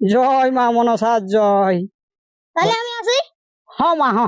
জয় মা মনসা জয়। তাহলে আমি আসি? হ মা হ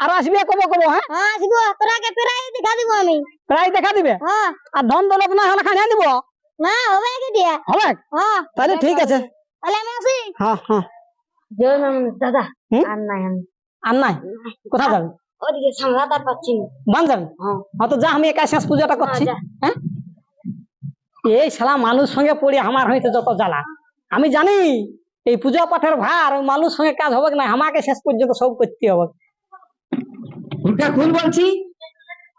আর আসবে কবে কবে হ্যাঁ? হ্যাঁ আসব। তোরাকে প্রায় দেখা দিব আমি। প্রায় দেখা দিবে? হ্যাঁ। আর ধন দৌলত না হলে খানিয়ে দিব? না হবে কি দিয়া? হবে? হ্যাঁ। তাহলে ঠিক আছে। তাহলে আমি আসি? হ্যাঁ হ্যাঁ। জয় মামন দাদা। আর নাই আমি। আর নাই? কোথায় যাবি? ওদিকে সামলাতে পারছি না। বান যাবি? হ্যাঁ। হ্যাঁ তো যা আমি একা শেষ পূজাটা করছি। যা। হ্যাঁ? এই শালা মানুষ সঙ্গে পড়ে আমার হইতে যত জ্বালা। আমি জানি এই পূজা পাঠের ভার ওই মানুষ সঙ্গে কাজ হবে না, আমাকে শেষ পর্যন্ত সব করতে হবে। হুড়কা খুল বলছি।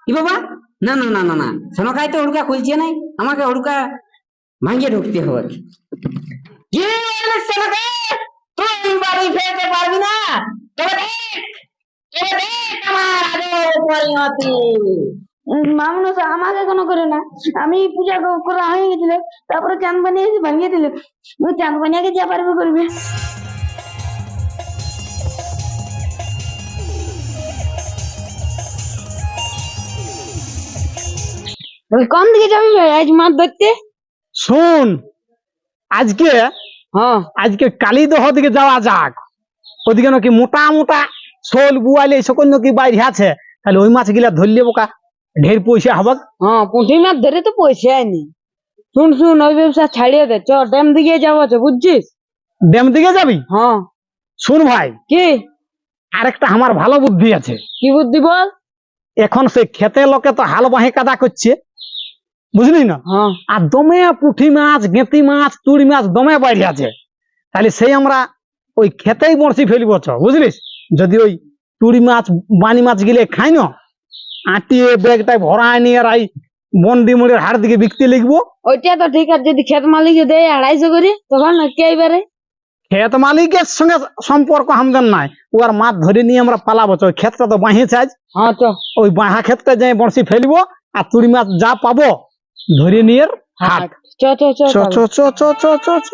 কি বাবা? না না না না না। সোনকাই তো হুড়কা খুলছে নাই, আমাকে হুড়কা ভাঙিয়ে ঢুকতে হবে। পারবি না? মামন আমাকে কোনো করে না। আমি পূজা করা হয়ে গেছিল তারপরে চাঁদ বানিয়ে এসে ভাঙিয়ে দিল। ওই চাঁদ বানিয়াকে যা পারবে করবে। কোন দিকে যাবি ভাই? আজ মাছ ধরতে? শুন আজকে হ্যাঁ। আজকে কালীদহ দিকে যাওয়া যাক। ওদিকে নাকি মোটা মোটা শোল বুয়ালে এই সকল নাকি বাইরে আছে। তাহলে ওই মাছ গিলা ধরলে বোকা। ঢের পয়সা হবে হ্যাঁ পুঁটি মাছ ধরে তো পয়সা আইনি শুন শুন ওই ব্যবসা ছাড়িয়ে দে চ ড্যাম দিকে যাব চ বুঝছিস ড্যাম দিকে যাবি হ্যাঁ শুন ভাই কি আরেকটা আমার ভালো বুদ্ধি আছে কি বুদ্ধি বল এখন সে খেতে লোকে তো হাল বাহে কাদা করছে বুঝলি না আর দমে পুঁটি মাছ গেঁতি মাছ তুড়ি মাছ দমে বাইরে আছে তাহলে সেই আমরা ওই খেতেই বড়শি ফেলব চ বুঝলিস যদি ওই তুড়ি মাছ বানি মাছ গিলে খাই না আটিয়ে ব্যাগটায় ভরায় নিয়ে আর এই বন্ডি মুড়ের হাড় দিকে বিকতে লিখব। ওইটা তো ঠিক আছে যদি ক্ষেত মালিক দেয় আড়াইশো করে তখন কে এবারে? ক্ষেত মালিকের সঙ্গে সম্পর্ক আমাদের নাই। ওর মাছ ধরে নিয়ে আমরা পালাবো। ওই ক্ষেতটা তো বাঁহিয়েছে আজ হ্যাঁ তো। ওই বাঁহা ক্ষেতটা যাই বড়শি ফেলব আর তুড়ি মাছ যা পাবো ধরে নিয়ে হাট। চ চ চ চ চ চ চ চ।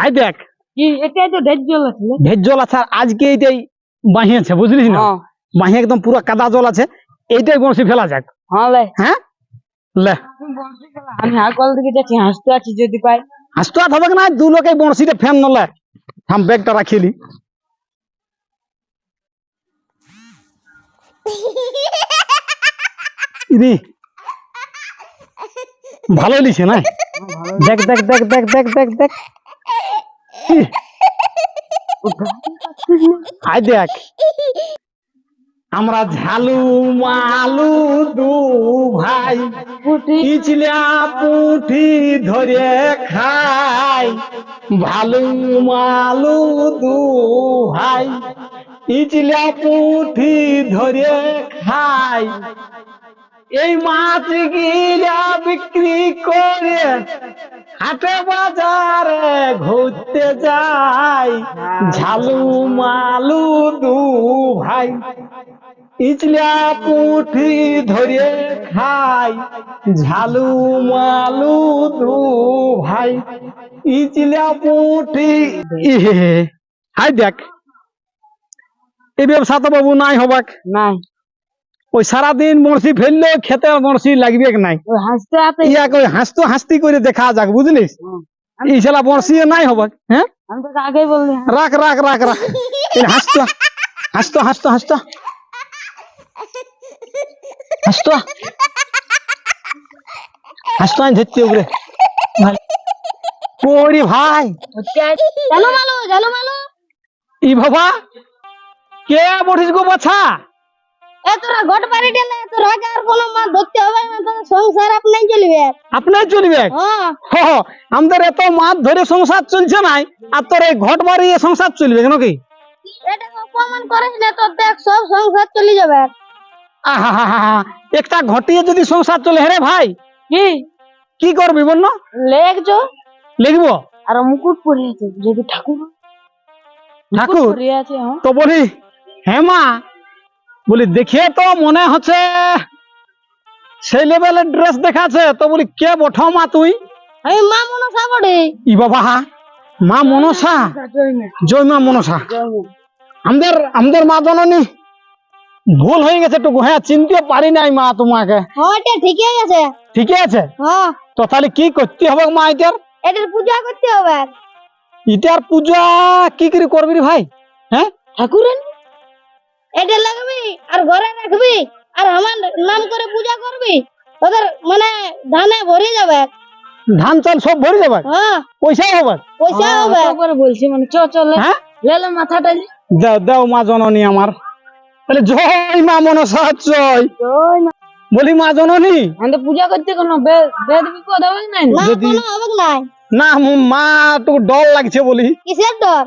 আই দেখ। কি এটাই তো ঢের জল আছে? ভেজ জল আছে আর আজকে এইটাই বাহিয়েছে বুঝলিস না? হ্যাঁ। বাহি একদম পুরো কাদা জল আছে এইটাই বড়শি ফেলা যাক। হ্যাঁ লে। হ্যাঁ? লে। আমি হাকল দিকে যাচ্ছি হাসতে আছি যদি পাই। হাসতে আর হবে না দু লোকে বড়শিটা ফ্যান নলে থাম ব্যাগটা রাখিলি ইদি। ভালো লিছে না? দেখ দেখ দেখ দেখ দেখ দেখ দেখ। ই। আয় দেখ আমরা ঝালু মালু দু ভাই, পিছলা পুঁঠি ধরে খাই ভালু মালু দু ভাই, পিছলা পুঁঠি ধরে খাই এই মাছ গিলা বিক্রি করে হাটে বাজারে ঘুরতে যাই ঝালু মালু দু ভাই। ইচলা পুঁঠি ধরে খাই ঝালু মালু দু ভাই। ইচলা পুঁঠি হাই দেখ এই ব্যবসা তো বাবু নাই হবাক। নাই। ওই সারাদিন বড়শি ফেললে খেতে বড়শি লাগবে নাই? ওই হাসতে হাসতি করে দেখা যাক বুঝলিস? এই ছেলা বড়শি নাই হবাক হ্যাঁ? আমি তো আগেই বললি রাখ রাখ রাখ রাখ। এই হাসতো হাসতো হাসতো হাসতো। হাসতো। হাসতো আমি ধরতে উপরে ওরে ভাই। জানো মালু জানো মালু। ই বাবা কে বঠিস গো বাছা? এ ঘট বাড়ি টেলে তোরা আর কোনো মাছ ধরতে হবে না তোর সংসার আপনাই চলবে। আপনার চলবে? হ্যাঁ হ হ, আমাদের এত মাছ ধরে সংসার চলছে নাই আর তোর এই ঘট বাড়িয়ে সংসার চলবে কেন কি? এটাকে অপমান করিস না তোর দেখ সব সংসার চলে যাবে। আহা হা হা হা। একটা ঘটিয়ে যদি সংসার চলে ভাই। কি? কি করবি বল না? লিখব? আর মুকুট যদি ঠাকুর। ঠাকুর? তো বলি হ্যাঁ মা বলি দেখে তো মনে হচ্ছে সেই লেভেলের ড্রেস দেখাচ্ছে তো বলি কে বঠো মা তুই? মা মনসা বটে। ই বাবা মা মনসা? জয় মা। মনসা। আমাদের আমাদের মা জননী ভুল হয়ে গেছে টুকু হ্যাঁ চিনতে পারি নাই মা তোমাকে। এটা ঠিকই আছে ঠিকই আছে? হ্যাঁ তো তাহলে কি করতে হবে মা এটার? এটার পূজা করতে হবে। এটার পূজা কি করে করবি ভাই? হ্যাঁ? ঠাকুরের এটা লাগাবি আর ঘরে রাখবি আর আমার নাম করে পূজা করবি ওদের মানে ধানে ভরে যাবে। ধান চাল সব ভরে যাবে? হ্যাঁ। পয়সা হবে? পয়সা হবে। করে বলছি মানে চ চলে হ্যাঁ? লেলে মাথাটা দাও দাও মা জননী আমার। তাহলে জয় মা মনসা জয়। জয় বলি মা জননী। আমি তো পূজা করতে কোনো বে- বেদ বিপদ হবে না না কোনো হবে নাই? না মু- মা তো ডর লাগছে বলি। কিসের ডর?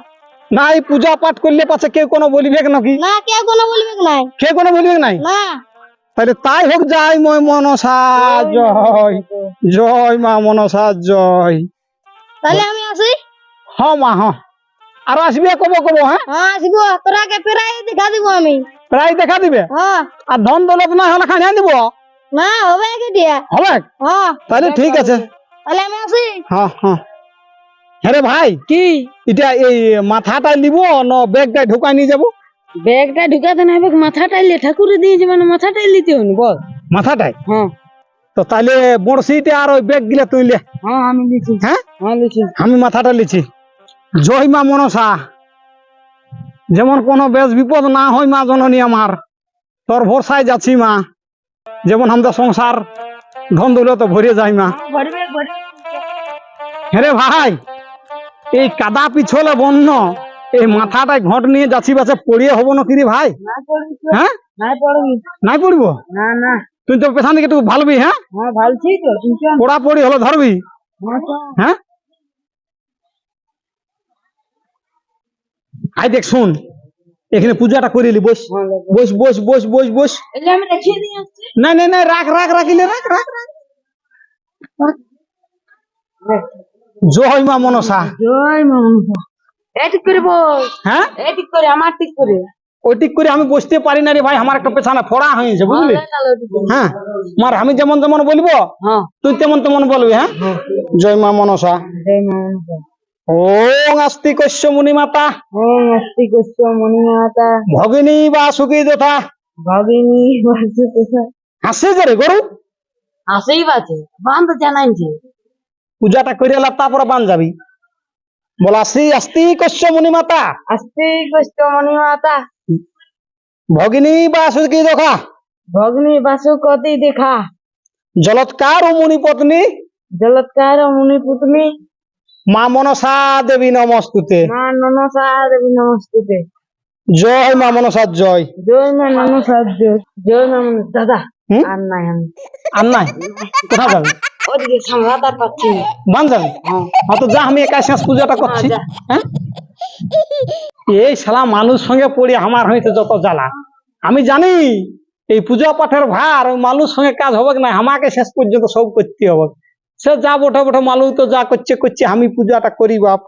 না এই পূজা পাঠ করলে পাছে কেউ কোনো বলিবে নাকি? না কেউ কোনো বলবে নাই। কে কোনো বলিবে নাই? না। তাহলে তাই হোক যাই মই মনসা জয়। জয় মা মনসা জয়। তাহলে আমি আসি? হ মা হ। আর আসবে কব কব হ্যাঁ? হ্যাঁ আসব। তোরাকে প্রায় দেখা দিব আমি। প্রায় দেখা দিবে? হ্যাঁ। আর ধন দৌলত না হলে খাই দিব? না হবে কি দিয়া হবে? হ্যাঁ তাহলে ঠিক আছে। তাহলে আমি আসি? হ্যাঁ হ্যাঁ হ্যাঁ রে ভাই কি? এটা এই মাথাটা নিব না ব্যাগটা ঢুকাই নিয়ে যাব। ব্যাগটা ঢুকাতে না হবে মাথাটা এলে ঠাকুরে দিয়েছে মানে মাথাটা লিতে হনি বল। মাথাটাই? হ্যাঁ। তো তাহলে বড়শিটা আর ওই ব্যাগ গিলা তুই লে। হ্যাঁ আমি হ্যাঁ? হ্যাঁ আমি মাথাটা লিছি। জয় মা মনসা। যেমন কোনো বেশ বিপদ না হয় মা জননী আমার তোর ভরসায় যাচ্ছি মা। যেমন আমাদের সংসার ধন দৌলত ভরে যায় মা। হ্যাঁ রে ভাই এই কাদা পিছলে বন্য এই মাথাটা ঘট নিয়ে যাচ্ছি বাচ্চা পড়িয়ে হব না কিরে ভাই? হ্যাঁ? নাই পড়ব। না না। তুই তো পেছন দিকে একটু ভালবি হ্যাঁ? হ্যাঁ তুই পড়া পড়ি হলো ধরবি? হ্যাঁ হ্যাঁ? আই দেখ শুন। এখানে পূজাটা করিলি বস। হ্যাঁ, বস বস বস বস বস। এলে না না না রাখ রাখ রাখিলে রাখ রাখ রাখ। জয় মা মনসা। জয় মা মনসা। এই ঠিক করে হ্যাঁ? এই ঠিক করে আমার ঠিক করে। ওই ঠিক করে আমি বসতে পারি না রে ভাই আমার একটা পেছানা ফোড়া হয়েছে বুঝলি? হ্যাঁ। হ্যাঁ মার আমি যেমন তেমন বলব হ্যাঁ। তুই তেমন তেমন বলবি হ্যাঁ? জয় মা মনসা। ওং আস্তি কশ্য মুনি কস্য মণিমাতা ভগিনী বা সুখী যথা। ভগিনী বাসুদেবা হাসি যে রে গরু। আসেই বাছে বান্ধ জানাইছে পূজাটা করে এলাম তারপরে বান যাবি। বল আসি আস্তি কশ্য মুনি মাতা। আস্তি কস্য মণিমাতা ভগিনী বা সুখী যথা ভগ্নী বাসুকতি দেখা। জলৎকার ও মুনি পত্নী। জলৎকার মুনি পুতনি। মা মনসা দেবী নমস্তুতে। মা ননসা দেবী নমস্তুতে। জয় মা মনসা জয়। জয় মা ননসা জয়। জয় মা মনসা দাদা? আর নাই আমি। আর নাই? কোথাও যাবি? ওদিকে সামলাতে আর পাচ্ছি না। বান যাবি হ্যাঁ। হ্যাঁ তো যা আমি একা শেষ পূজাটা করছি। হ্যাঁ? এই শালা মানুষ সঙ্গে পড়ে আমার হইতে যত জ্বালা। আমি জানি এই পূজা পাঠের ভার ওই মানুষ সঙ্গে কাজ হবে না আমাকে শেষ পর্যন্ত সব করতে হবে। সে যা বটে বটে মালু তো যা করছে করছে আমি পূজাটা করি বাপ।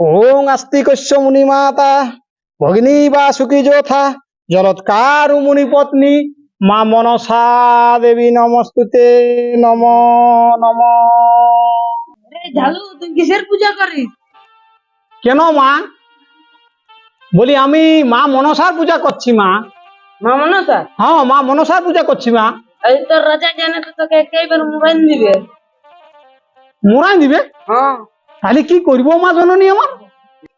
ওং আস্তি কশ্য মুনি মাতা ভগিনী বা সুখী যথা জলৎকার মুনি পত্নী মা মনসা দেবী নমস্তুতে নম নম। ঝালু তুই কিসের পূজা করিস? কেন মা? বলি আমি মা মনসার পূজা করছি মা। মা মনসা হ্যাঁ মা মনসার পূজা করছি মা। এই তোর রাজা জানে তো তোকে একেবারে মোবাইল দিবে। মোরাই দিবে? হ্যাঁ। তাহলে কি করব মা জননী আমার?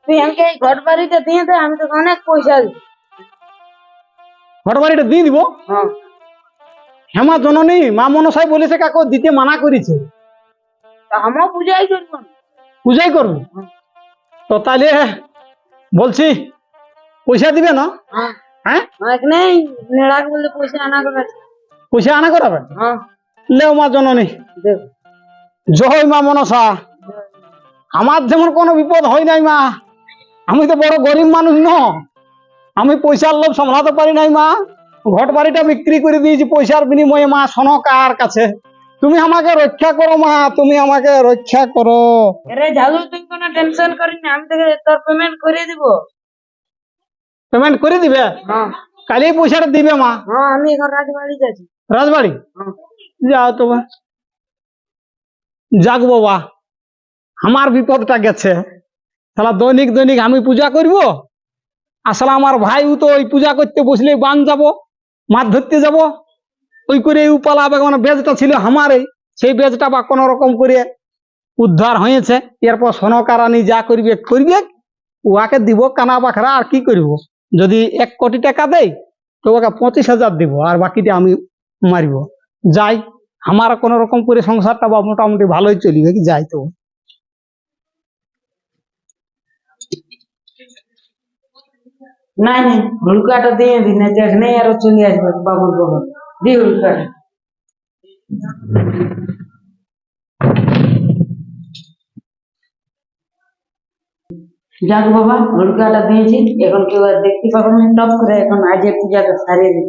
তুই আমাকে ঘর বাড়িতে দিয়ে দে আমি তোকে অনেক পয়সা দিব। ঘর বাড়িটা দিয়ে দিব। হ্যাঁ। হেমা জননী মা মনসাই বলেছে কাকু দিতে মানা করেছে। তা পূজাই করব। পূজাই করবে? তো তাহলে বলছি পয়সা দিবে না? হ্যাঁ। হ্যাঁ? নেই নেড়াক বলে পয়সা আনা করে পয়সা আনা করাবে হ্যাঁ। লেও মা জননী। জয় মা মনসা। আমার যেমন কোনো বিপদ হয় নাই মা আমি তো বড় গরিব মানুষ ন আমি পয়সার লোভ সামলাতে পারি নাই মা। ঘট বাড়িটা বিক্রি করে দিয়েছি পয়সার বিনিময়ে মা শোনো কার কাছে। তুমি আমাকে রক্ষা করো মা তুমি আমাকে রক্ষা করো। আরে ঝালু তুই কোনো টেনশন করিস না আমি তোকে তোর পেমেন্ট করে দিব। পেমেন্ট করে দিবে? হ্যাঁ। কালি পয়সাটা দিবে মা। হ্যাঁ আমি এখন রাজবাড়ি যাচ্ছি। রাজবাড়ি? হ্যাঁ। যাও তো বা। যাক বাবা আমার বিপদটা গেছে। তাহলে দৈনিক দৈনিক আমি পূজা করব? আসলে আমার ভাইও তো ওই পূজা করতে বসলে বান যাব, মাছ ধরতে যাব। ওই করে পালাবে মানে বেজটা ছিল আমারই সেই বেজটা বা কোনো রকম করে উদ্ধার হয়েছে। এরপর সনকারানি যা করবে করবে, উহাকে দিব কানা বাখরা আর কি করব? যদি এক কোটি টাকা দেয়, তো ওকে পঁচিশ হাজার দিব, আর বাকিটা আমি মারিব। যাই, আমার কোনো রকম করে সংসারটা বা মোটামুটি ভালোই চলবে কি যাই তো। নাই নাই হুড়কাটা দিয়ে দিন না দেখ নেই আরও চলে আসবে, বাবুর বাবা দি হুড়কাটা যাক বাবা হুড়কাটা দিয়েছি, এখন কেউ আর দেখতে পাবে না, টপ করে এখন আজে পূজাটা সারিয়ে দিই।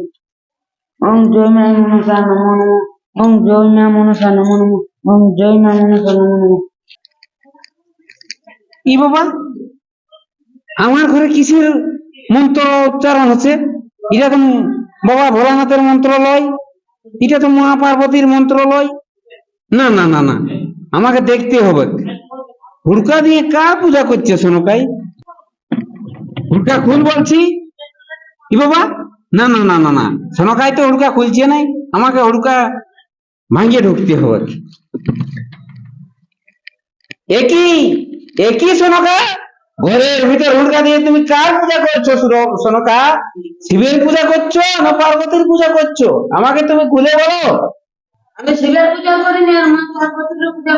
ওম জয় মা মনসা নমো নমো, ওম জয় মা মনসা নমো নমো, ওম জয় মা মনসা নমো নমো। ই বাবা? আমার ঘরে কিসের মন্ত্র উচ্চারণ হচ্ছে, এটা তো বাবা ভোলানাথের মন্ত্র লয় এটা তো মা পার্বতীর মন্ত্র লয় না না না না, আমাকে দেখতে হবে। হুড়কা দিয়ে কার পূজা করছে সোনকাই হুড়কা খুল বলছি? কি বাবা? না না না না না সোনকাই তো হুড়কা খুলছে নাই, আমাকে হুড়কা ভাঙিয়ে ঢুকতে হবে। একই একই সোনকা ঘরের ভিতর হুড়কা দিয়ে তুমি কার পূজা করছ সোনকা শিবের পূজা করছ না পার্বতীর পূজা করছ? আমাকে তুমি খুলে বলো। আমি শিবের পূজা মা পার্বতীর পূজা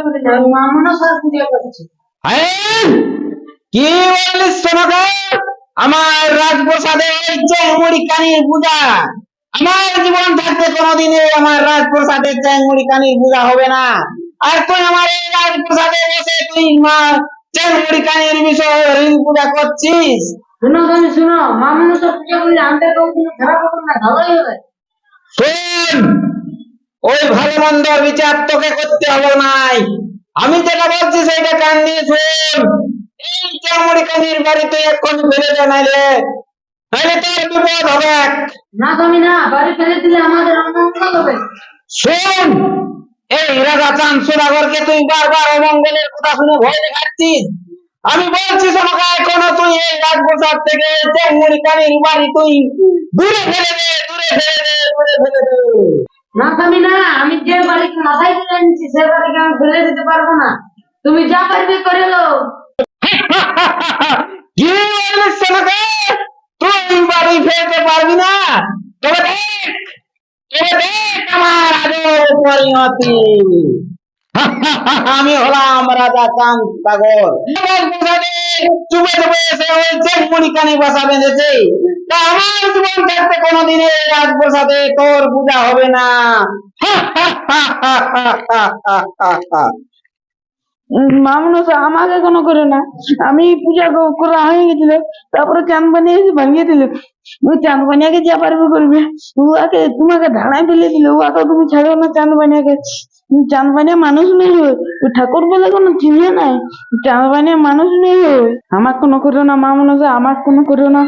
মা মনসার পূজা করছি? কি সোনকা আমার রাজপ্রসাদে হচ্ছে মুড়ি কানির পূজা। আমার জীবন থাকতে কোনোদিনে আমার রাজপ্রসাদে চ্যাংমুড়ি কানির পূজা হবে না। আর তুই আমার এই রাজপ্রসাদে বসে তুই মা চ্যাংমুড়ি কানির বিষয়ে ঋণ পূজা করছিস? শুনো তুমি শুনো। মা মনসার পূজা করলে আমাকে কোনো খারাপ হবে না ভালোই হবে। শোন ওই ভালো মন্দ বিচার তোকে করতে হবে নাই। আমি যেটা বলছি সেইটা কান নিয়ে শোন। এই চামড়ি কানির বাড়ি তুই এক্ষুনি ফেলে দে নাইলে। নাইলে তোর বিপদ হবে। না তুমি না বাড়ি ফেলে দিলে আমাদের অমঙ্গল হবে। শোন এই রাজা চাঁদ সুরাগরকে তুই বারবার অমঙ্গলের কথা শুনে ভয় দেখাচ্ছিস? আমি বলছি এখনও তুই এই রাজপ্রসাদ থেকে এই চামড়ি কানির বাড়ি তুই দূরে ফেলে দে, দূরে ফেলে দে, দূরে ফেলে দে। না তুমি না, আমি যে বাড়ি মাথায় তুলে নিচ্ছি সে বাড়িকে আমি ফেলে দিতে পারব না। তুমি যা পারবে করে লো কি বলিস আমাকে তুই বাড়ি ফেলতে পারবি না তবে দেখ তবে দেখ আমার আজব পরিণতি আমি হলাম রাজা চাঁদ সাগর চুপে চুপে এসে ওই চেকমুড়ি কানে বসা বেঁধেছে। তা আমার জীবন থাকতে কোনোদিন এই রাজপ্রসাদে তোর পূজা হবে না। মা মনসা আমাকে কোনো করে না। আমি পূজা করা হয়ে গেছিল, তারপরে চাঁদ বানিয়ে এসে ভাঙিয়ে দিল। ওই চাঁদ বানিয়াকে যা পারবে করবে। উহাকে তোমাকে ধাড়ায় ফেলে দিল উহাকে তুমি ছাড়ো না চাঁদ বানিয়াকে চাঁদ বানিয়া মানুষ নেই হয় ওই ঠাকুর বলে কোনো চিহ্ন নাই। চাঁদ বানিয়া মানুষ নেই হয় আমার কোনো করো না মা মনসা আমার কোনো করো না।